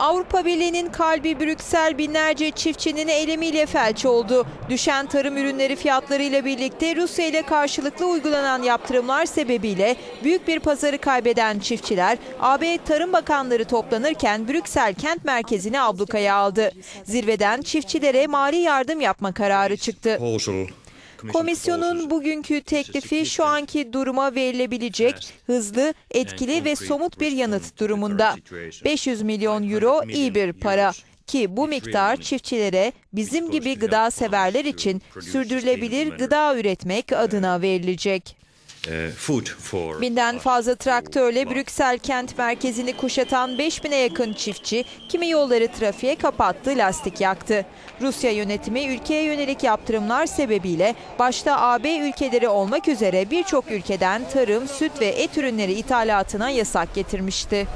Avrupa Birliği'nin kalbi Brüksel binlerce çiftçinin eylemiyle felç oldu. Düşen tarım ürünleri fiyatlarıyla birlikte Rusya ile karşılıklı uygulanan yaptırımlar sebebiyle büyük bir pazarı kaybeden çiftçiler AB Tarım Bakanları toplanırken Brüksel kent merkezini ablukaya aldı. Zirveden çiftçilere mali yardım yapma kararı çıktı. Komisyonun bugünkü teklifi şu anki duruma verilebilecek hızlı, etkili ve somut bir yanıt durumunda. 500 milyon euro iyi bir para ki bu miktar çiftçilere bizim gibi gıda severler için sürdürülebilir gıda üretmek adına verilecek. Binden fazla traktörle Brüksel kent merkezini kuşatan 5000'e yakın çiftçi kimi yolları trafiğe kapattı, lastik yaktı. Rusya yönetimi ülkeye yönelik yaptırımlar sebebiyle başta AB ülkeleri olmak üzere birçok ülkeden tarım, süt ve et ürünleri ithalatına yasak getirmişti.